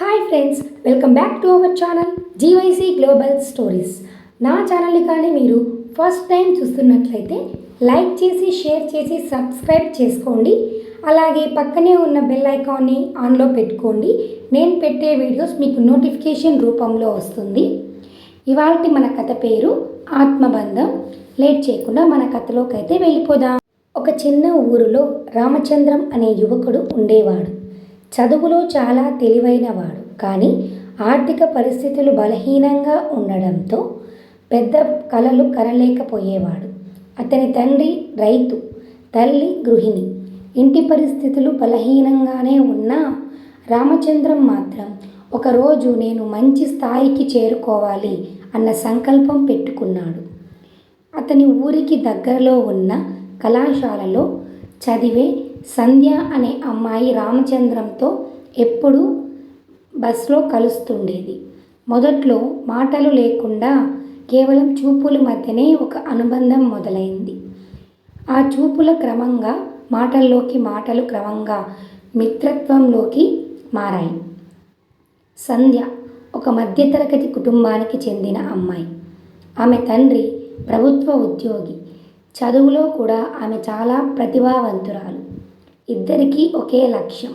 Hi friends welcome back to our channel GYC global stories నా ఛానల్ని కానీ మీరు ఫస్ట్ టైం చూస్తున్నట్లయితే లైక్ చేసి షేర్ చేసి సబ్స్క్రైబ్ చేసుకోండి. అలాగే పక్కనే ఉన్న బెల్ ఐకాన్ని ఆన్లో పెట్టుకోండి. నేను పెట్టే వీడియోస్ మీకు నోటిఫికేషన్ రూపంలో వస్తుంది. ఇవాళ మన కథ పేరు ఆత్మబంధం. లేట్ చేయకుండా మన కథలోకి అయితే వెళ్ళిపోదాం. ఒక చిన్న ఊరిలో రామచంద్రం అనే యువకుడు ఉండేవాడు. చదువులో చాలా తెలివైనవాడు. కానీ ఆర్థిక పరిస్థితులు బలహీనంగా ఉండడంతో పెద్ద కలలు కనలేకపోయేవాడు. అతని తండ్రి రైతు తల్లి గృహిణి. ఇంటి పరిస్థితులు బలహీనంగానే ఉన్నా రామచంద్రం మాత్రం ఒకరోజు నేను మంచి స్థాయికి చేరుకోవాలి అన్న సంకల్పం పెట్టుకున్నాడు. అతని ఊరికి దగ్గరలో ఉన్న కళాశాలలో చదివే సంధ్య అనే అమ్మాయి రామచంద్రంతో ఎప్పుడూ బస్లో కలుస్తుండేది. మొదట్లో మాటలు లేకుండా కేవలం చూపుల మధ్యనే ఒక అనుబంధం మొదలైంది. ఆ చూపుల క్రమంగా మాటల్లోకి మాటలు క్రమంగా మిత్రత్వంలోకి మారాయి. సంధ్య ఒక మధ్యతరగతి కుటుంబానికి చెందిన అమ్మాయి. ఆమె తండ్రి ప్రభుత్వ ఉద్యోగి. చదువులో కూడా ఆమె చాలా ప్రతిభావంతురాలు. ఇద్దరికీ ఒకే లక్ష్యం.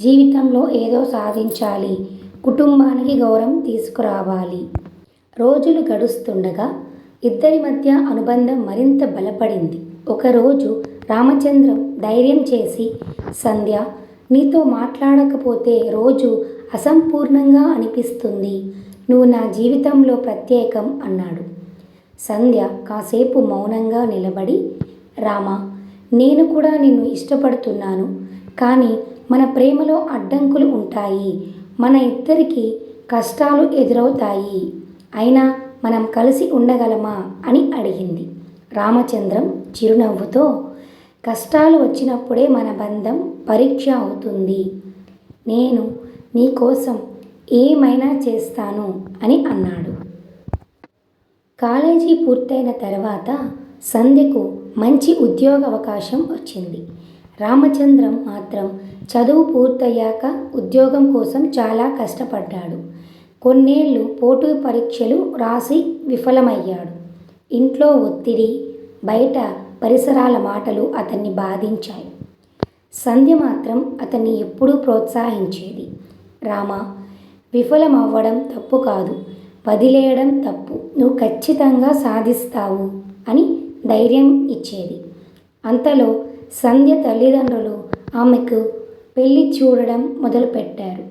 జీవితంలో ఏదో సాధించాలి. కుటుంబానికి గౌరవం తీసుకురావాలి. రోజులు గడుస్తుండగా ఇద్దరి మధ్య అనుబంధం మరింత బలపడింది. ఒకరోజు రామచంద్రం ధైర్యం చేసి సంధ్య నీతో మాట్లాడకపోతే రోజు అసంపూర్ణంగా అనిపిస్తుంది. నువ్వు నా జీవితంలో ప్రత్యేకం అన్నాడు. సంధ్య కాసేపు మౌనంగా నిలబడి రామ నేను కూడా నిన్ను ఇష్టపడుతున్నాను. కానీ మన ప్రేమలో అడ్డంకులు ఉంటాయి. మన ఇద్దరికి కష్టాలు ఎదురవుతాయి. అయినా మనం కలిసి ఉండగలమా అని అడిగింది. రామచంద్రం చిరునవ్వుతో కష్టాలు వచ్చినప్పుడే మన బంధం పరీక్ష అవుతుంది. నేను నీకోసం ఏమైనా చేస్తాను అని అన్నాడు. కాలేజీ పూర్తయిన తర్వాత సంధ్యకు మంచి ఉద్యోగ అవకాశం వచ్చింది. రామచంద్రం మాత్రం చదువు పూర్తయ్యాక ఉద్యోగం కోసం చాలా కష్టపడ్డాడు. కొన్నేళ్ళు పోటీ పరీక్షలు రాసి విఫలమయ్యాడు. ఇంట్లో ఒత్తిడి బయట పరిసరాల మాటలు అతన్ని బాధించాయి. సంధ్య మాత్రం అతన్ని ఎప్పుడూ ప్రోత్సహించేది. రామ విఫలమవ్వడం తప్పు కాదు. వదిలేయడం తప్పు. నువ్వు ఖచ్చితంగా సాధిస్తావు అని ధైర్యం ఇచ్చేది. అంతలో సంధ్య తల్లిదండ్రులు ఆమెకు పెళ్ళి చూడడం మొదలుపెట్టారు.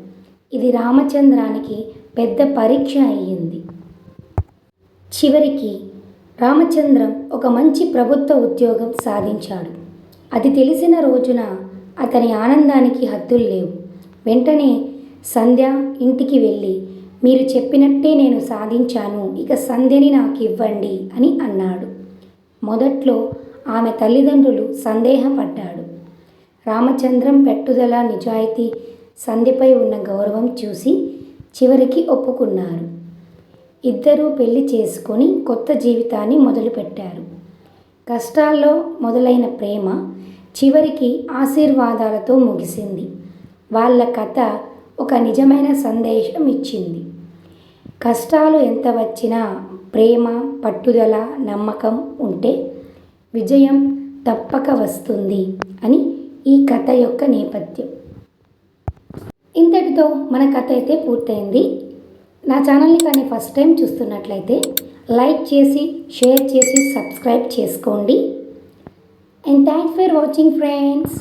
ఇది రామచంద్రానికి పెద్ద పరీక్ష అయ్యింది. చివరికి రామచంద్రం ఒక మంచి ప్రభుత్వ ఉద్యోగం సాధించాడు. అది తెలిసిన రోజున అతని ఆనందానికి హద్దులు లేవు. వెంటనే సంధ్య ఇంటికి వెళ్ళి మీరు చెప్పినట్టే నేను సాధించాను ఇక సంధ్యని నాకు ఇవ్వండి అని అన్నాడు. మొదట్లో ఆమె తల్లిదండ్రులు సందేహపడ్డాడు. రామచంద్రం పెట్టుదల నిజాయితీ సంధిపై ఉన్న గౌరవం చూసి చివరికి ఒప్పుకున్నారు. ఇద్దరూ పెళ్ళి చేసుకొని కొత్త జీవితాన్ని మొదలుపెట్టారు. కష్టాల్లో మొదలైన ప్రేమ చివరికి ఆశీర్వాదాలతో ముగిసింది. వాళ్ళ కథ ఒక నిజమైన సందేశం ఇచ్చింది. కష్టాలు ఎంత వచ్చినా ప్రేమ పట్టుదల నమ్మకం ఉంటే విజయం తప్పక వస్తుంది అని ఈ కథ యొక్క నేపథ్యం. ఇంతటితో మన కథ అయితే పూర్తయింది. నా ఛానల్ని కానీ ఫస్ట్ టైం చూస్తున్నట్లయితే లైక్ చేసి షేర్ చేసి సబ్స్క్రైబ్ చేసుకోండి. And thanks for watching friends